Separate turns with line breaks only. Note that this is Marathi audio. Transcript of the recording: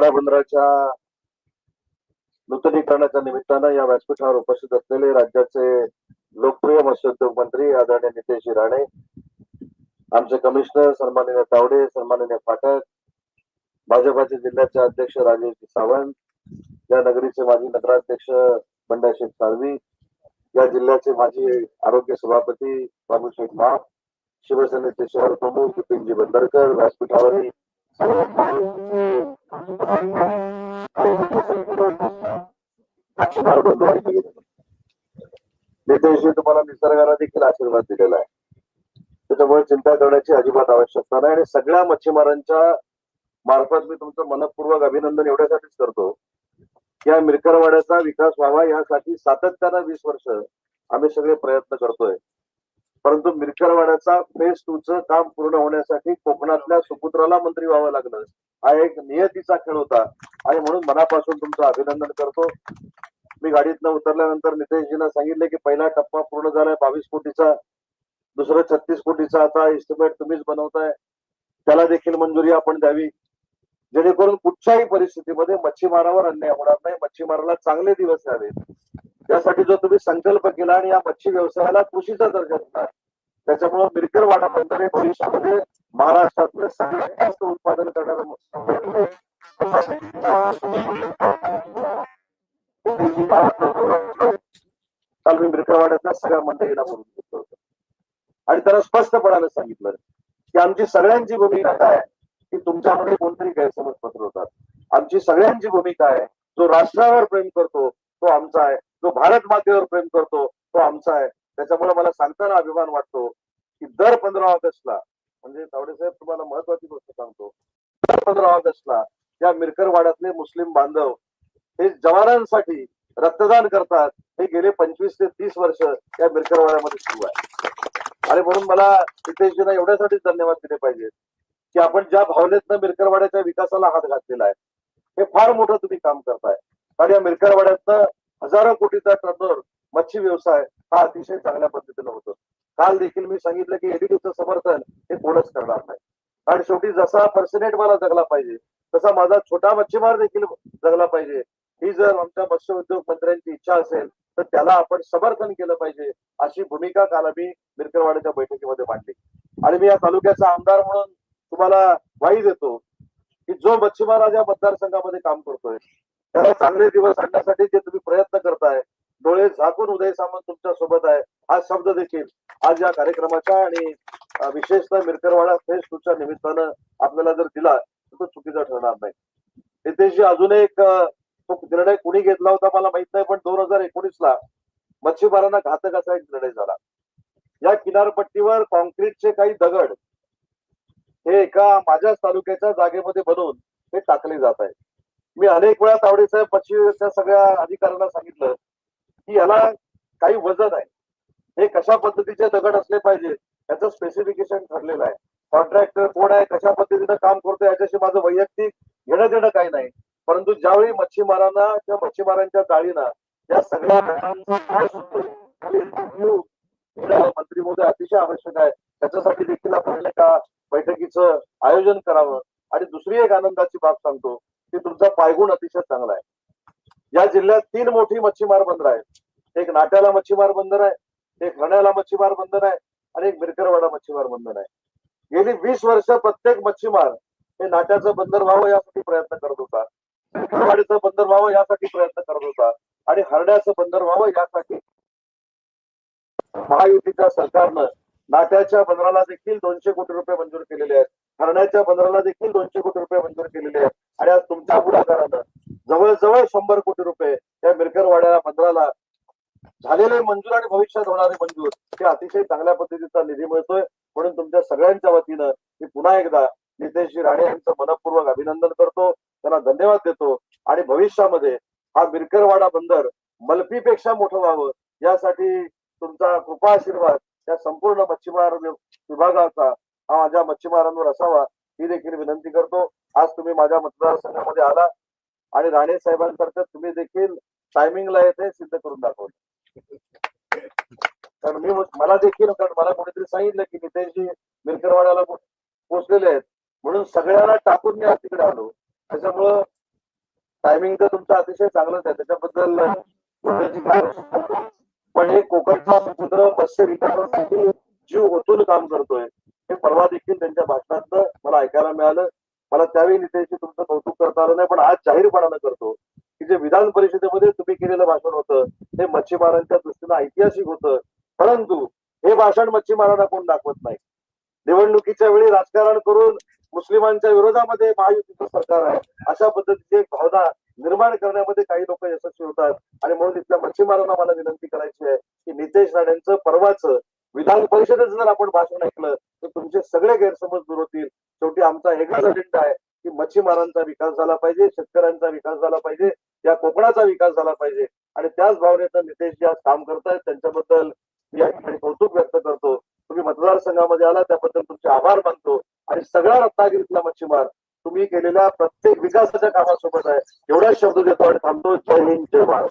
वाडा बंदराच्या नूतनीकरणाच्या निमित्तानं या व्यासपीठावर उपस्थित असलेले राज्याचे लोकप्रिय मत्स्योद्योग मंत्री आदरणीय नितेश राणे आमचे कमिशनर सन्माननीय तावडे सन्माननीय फाटक भाजपाचे जिल्ह्याचे अध्यक्ष राजेश सावंत या नगरीचे माजी नगराध्यक्ष बंडाशेख साळवी या जिल्ह्याचे माजी आरोग्य सभापती बाबूशेठ माप शिवसेनेचे शहर प्रमुख बिपिनजी बंदरकर व्यासपीठावरील नितेशजी तुम्हाला निसर्गाला देखील आशीर्वाद दिलेला आहे. त्याच्यामुळे चिंता करण्याची अजिबात आवश्यकता नाही आणि सगळ्या मच्छीमारांच्या मार्फत मी तुमचं मनपूर्वक अभिनंदन एवढ्यासाठीच करतो. या मिरकरवाड्याचा विकास व्हावा यासाठी सातत्यानं वीस वर्ष आम्ही सगळे प्रयत्न करतोय. परंतु मिरकरवाड्याचा फेज टू च काम पूर्ण होण्यासाठी कोकणातल्या सुपुत्राला मंत्री व्हावं लागलं. हा एक नियतीचा खेळ होता. आणि म्हणून मनापासून तुमचं अभिनंदन करतो. मी गाडीतनं उतरल्यानंतर नितेशजीनं सांगितले की पहिला टप्पा पूर्ण झालाय. बावीस कोटीचा दुसरं छत्तीस कोटीचा आता एस्टिमेट तुम्हीच बनवताय. त्याला देखील मंजुरी आपण द्यावी. जेणेकरून कुठच्याही परिस्थितीमध्ये मच्छीमारावर अन्याय होणार नाही. मच्छीमाराला चांगले दिवस यावेत. त्यासाठी जो तुम्ही संकल्प केला आणि या मच्छी व्यवसायाला कृषीचा दर्जा दिला त्याच्यामुळे मिरकर वाडा बंदर भविष्यामध्ये महाराष्ट्रातलं सगळ्यात जास्त उत्पादन करणारं काल मी मिरकरवाड्यातल्या सगळ्या मंडळीला बोलून घेतलं होतं आणि त्याला स्पष्टपणाने सांगितलं की आमची सगळ्यांची भूमिका काय आहे? की तुमच्यामध्ये कोणतरी गैरसमज पत्र होतात आमची सगळ्यांची भूमिका आहे जो राष्ट्रावर प्रेम करतो तो आमचा आहे. जो भारत मातेवर प्रेम करतो तो आमचा आहे. त्याच्यामुळे मला सांगताना अभिमान वाटतो की दर पंधरा ऑगस्टला म्हणजे तावडे साहेब तुम्हाला महत्वाची गोष्ट सांगतो दर पंधरा ऑगस्टला या मिरकरवाड्यातले मुस्लिम बांधव हे जवानांसाठी रक्तदान करतात. हे गेले पंचवीस ते तीस वर्ष या मिरकरवाड्यामध्ये सुरू आहे. आणि म्हणून मला नितेशजींना एवढ्यासाठी धन्यवाद दिले पाहिजेत की आपण ज्या भावनेतनं मिरकरवाड्याच्या विकासाला हात घातलेला आहे हे फार मोठं तुम्ही काम करताय. आणि या मिरकरवाड्यातनं हजारो कोटीचा टर्नओव्हर मच्छी व्यवसाय हा अतिशय चांगल्या पद्धतीनं होतो. काल देखील मी सांगितलं की एडीडीचं समर्थन हे कोणच करणार नाही. आणि शेवटी जसा पर्सनेट मला जगला पाहिजे तसा माझा छोटा मच्छीमार देखील जगला पाहिजे. ही जर आमच्या मत्स्य उद्योग मंत्र्यांची इच्छा असेल तर त्याला आपण समर्थन केलं पाहिजे अशी भूमिका काल आम्ही मिरकरवाड्याच्या बैठकीमध्ये मांडली. आणि मी या तालुक्याचा आमदार म्हणून तुम्हाला ग्वाही देतो की जो मच्छीमार आज या मतदारसंघामध्ये काम करतोय त्याला चांगले दिवस आणण्यासाठी जे तुम्ही प्रयत्न करताय डोळे झाकून उदय सामंत तुमच्यासोबत आहे हा शब्द देखील आज या कार्यक्रमाच्या आणि विशेषतः मिरकरवाडा फेस टूच्या निमित्तानं आपल्याला जर दिला तर तो चुकीचा ठरणार नाही. नितेशजी अजून एक तो निर्णय कुणी घेतला होता मला माहीत नाही पण दोन हजार एकोणीस ला मच्छीमारांना घातक असा एक निर्णय झाला. या किनारपट्टीवर कॉन्क्रीटचे काही दगड हे एका माझ्याच तालुक्याच्या जागेमध्ये बनवून हे टाकले जात आहे मी अनेक वेळा तावडे साहेब मच्छीच्या सगळ्या अधिकाऱ्यांना सांगितलं की याला काही वजन आहे. हे कशा पद्धतीचे दगड असले पाहिजे याचं स्पेसिफिकेशन ठरलेलं आहे. कॉन्ट्रॅक्टर कोण आहे कशा पद्धतीनं काम करतो याच्याशी माझं वैयक्तिक घेणं देणं काही नाही. परंतु ज्यावेळी मच्छीमारांना किंवा मच्छीमारांच्या जाळीना या सगळ्या मंत्री मोदी अतिशय आवश्यक आहे. त्याच्यासाठी देखील आपण एका बैठकीचं आयोजन करावं. आणि दुसरी एक आनंदाची बाब सांगतो की तुमचा पायगुण अतिशय चांगला आहे. या जिल्ह्यात तीन मोठी मच्छीमार बंदर आहेत. एक नाट्याला मच्छीमार बंदर आहे एक हण्याला मच्छीमार बंधन आहे आणि एक मिरकरवाडा मच्छीमार बंधन आहे. गेली वीस वर्ष प्रत्येक मच्छीमार हे नाट्याचं बंदर व्हावं यासाठी प्रयत्न करत होता. मिरकरवाडीचं बंदर व्हावं यासाठी प्रयत्न करत होता. आणि हरण्याचं बंदर व्हावं यासाठी महायुतीच्या सरकारनं नाट्याच्या बंदराला देखील दोनशे कोटी रुपये मंजूर केलेले आहेत. हरण्याच्या बंदराला देखील दोनशे कोटी रुपये मंजूर केलेले आहेत. आणि आज तुमच्या पुढाकारानं जवळजवळ शंभर कोटी रुपये या मिरकरवाड्याला बंदराला झालेले मंजूर आणि भविष्यात होणारे मंजूर हे अतिशय चांगल्या पद्धतीचा निधी मिळतोय. म्हणून तुमच्या सगळ्यांच्या वतीनं मी पुन्हा एकदा नितेशजी राणे यांचं मनपूर्वक अभिनंदन करतो. त्यांना धन्यवाद देतो. आणि भविष्यामध्ये हा बिरकरवाडा बंदर मल्पीपेक्षा मोठं व्हावं यासाठी तुमचा कृपा आशीर्वाद या संपूर्ण मच्छीमार विभागाचा हा माझ्या मच्छीमारांवर असावा ही देखील विनंती करतो. आज तुम्ही माझ्या मतदारसंघामध्ये आला आणि राणे साहेबांसारखं तुम्ही देखील टायमिंगला येते सिद्ध करून दाखवलं. कारण मी मला देखील कारण मला कोणीतरी सांगितलं की नितेशजी मिरकरवाड्याला पोचलेले पोहोचलेले आहेत म्हणून सगळ्यांना टाकून मी आज तिकडे आलो. त्याच्यामुळं टायमिंग तर तुमचं अतिशय चांगलंच आहे. त्याच्याबद्दल पण हे कोकणचा समुद्र मत्स्य विकासासाठी जीव ओतून काम करतोय. हे परवा देखील त्यांच्या भाषणात मला ऐकायला मिळालं. मला त्यावेळी नितेशजी तुमचं कौतुक करता आलं नाही पण आज जाहीरपणानं करतो. की जे विधान परिषदेमध्ये तुम्ही केलेलं भाषण होतं ते मच्छीमारांच्या दृष्टीनं ऐतिहासिक होतं. परंतु हे भाषण मच्छीमारांना कोण दाखवत नाही. निवडणुकीच्या वेळी राजकारण करून मुस्लिमांच्या विरोधामध्ये महायुतीचं सरकार आहे अशा पद्धतीची एक भावना निर्माण करण्यामध्ये काही लोक यशस्वी होतात. आणि म्हणून इथल्या मच्छीमारांना मला विनंती करायची आहे की नितेश राणेंचं परवाचं विधान परिषदेचं जर आपण भाषण ऐकलं तर तुमचे सगळे गैरसमज दूर होतील. शेवटी आमचा एकच अजेंडा आहे. की मच्छीमारांचा विकास झाला पाहिजे शेतकऱ्यांचा विकास झाला पाहिजे या कोकणाचा विकास झाला पाहिजे. आणि त्याच भावनेचं नितेश जे आज काम करतायत त्यांच्याबद्दल मी या ठिकाणी कौतुक व्यक्त करतो. तुम्ही मतदारसंघामध्ये आला त्याबद्दल तुमचे आभार मानतो. आणि सगळा रत्नागिरीतला मच्छीमार तुम्ही केलेल्या प्रत्येक विकासाच्या कामासोबत आहे. एवढा शब्द देतो आणि थांबतो. जय हिंद जय भारत.